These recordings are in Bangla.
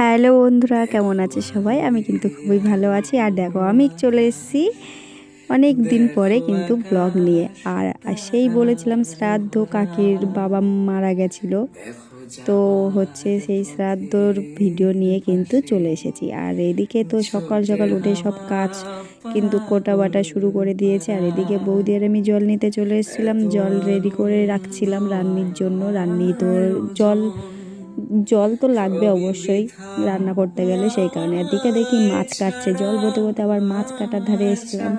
হ্যালো বন্ধুরা, কেমন আছে সবাই? আমি কিন্তু খুবই ভালো আছি। আর দেখো, আমি চলে এসেছি অনেক দিন পরে কিন্তু ব্লগ নিয়ে। আর সেই বলেছিলাম শ্রাদ্ধ কাকির বাবা মারা গেছিল। তো হচ্ছে সেই শ্রাদ্ধর ভিডিও নিয়ে কিন্তু চলে এসেছি। আর এদিকে তো সকাল সকাল উঠে সব কাজ কিন্তু কোটা বাটা শুরু করে দিয়েছে। আর এদিকে বৌদি আর আমি জল নিতে চলে এসেছিলাম। জল রেডি করে রাখছিলাম রান্নির জন্য। রান্নি তো জল জল তো লাগবে অবশ্যই রান্না করতে গেলে সেই কারণে। এদিকে দেখি মাছ কাটছে, জল বোতে বোতে আবার মাছ কাটার ধারে এসেছিলাম,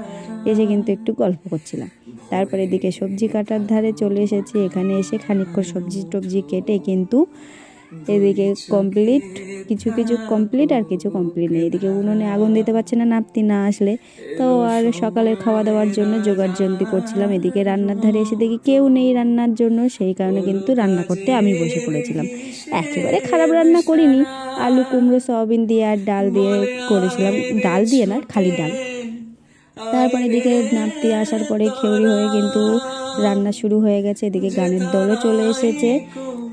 এসে কিন্তু একটু গল্প করছিলাম। তারপরে এদিকে সবজি কাটার ধারে চলে এসেছি, এখানে এসে খানিকক্ষণ সবজি টবজি কেটে কিন্তু এদিকে কমপ্লিট কিছু কিছু কমপ্লিট আর কিছু কমপ্লিট নেই। এদিকে উনুনে আগুন দিতে পারছে না, নাপতি না আসলে। তো আর সকালের খাওয়া দাওয়ার জন্য জোগাড় জন্তি করছিলাম। এদিকে রান্নার ধারে এসে দেখি কেউ নেই রান্নার জন্য। সেই কারণে কিন্তু রান্না করতে আমি বসে পড়েছিলাম। একেবারে খারাপ রান্না করিনি। আলু, কুমড়ো, সয়াবিন দিয়ে আর ডাল দিয়ে করেছিলাম। ডাল দিয়ে না, খালি ডাল। তারপরে এদিকে নাপতি আসার পরে খেউরি হয়ে কিন্তু রান্না শুরু হয়ে গেছে। এদিকে গানের দলও চলে এসেছে।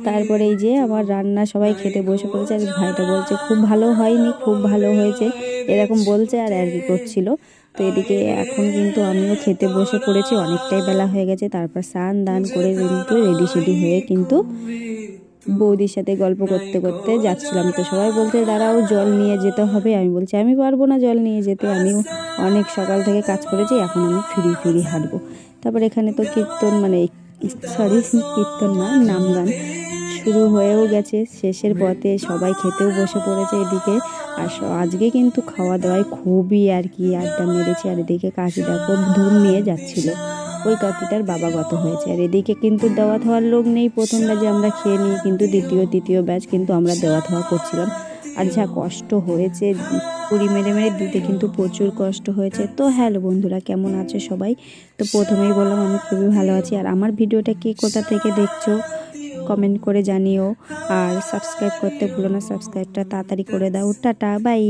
তারপরে এই যে আমার রান্না সবাই খেতে বসে পড়েছে আর ভাইটা বলছে, খুব ভালো হয়নি, খুব ভালো হয়েছে। এরকম বলছে আর আর কি করছিল। তো এদিকে এখন কিন্তু আমিও খেতে বসে পড়েছি, অনেকটাই বেলা হয়ে গেছে। তারপর স্নান দান করে কিন্তু রেডি সেডি হয়ে কিন্তু বৌদির সাথে গল্প করতে করতে যাচ্ছিলাম। তো সবাই বলতে দাঁড়াও, জল নিয়ে যেতে হবে। আমি বলছি, আমি পারব না জল নিয়ে যেতে আমি অনেক সকাল থেকে কাজ করেছি, এখন আমি ফিরি ফিরি হাঁটবো। তারপর এখানে তো কীর্তন মানে সরি কীর্তন না, নাম গান। শুরু হয়েও গেছে, শেষের পথে সবাই খেতেও বসে পড়েছে এদিকে। আর আজকে কিন্তু খাওয়া দাওয়ায় খুবই আর কি আড্ডা মেরেছে, আর এদিকে কাকি দেখো ধূম নিয়ে যাচ্ছিল। ওই কাকিটার বাবা গত হয়েছে। আর এদিকে কিন্তু দেওয়া থাওয়ার লোক নেই প্রথম ব্যাচে আমরা খেয়ে নিই, কিন্তু দ্বিতীয়, তৃতীয় ব্যাচ কিন্তু আমরা দেওয়া থাওয়া করছিলাম। আর যা কষ্ট হয়েছে। পুরি মেরে মেরে দিতে কিন্তু প্রচুর কষ্ট হয়েছে। তো হ্যালো বন্ধুরা, কেমন আছে সবাই? তো প্রথমেই বললাম, আমি খুবই ভালো আছি। আর আমার ভিডিওটা কে কোথা থেকে দেখছ কমেন্ট করে জানিও। আর সাবস্ক্রাইব করতে ভুলো না সাবস্ক্রাইবটা তাড়াতাড়ি করে দাও। Tata bye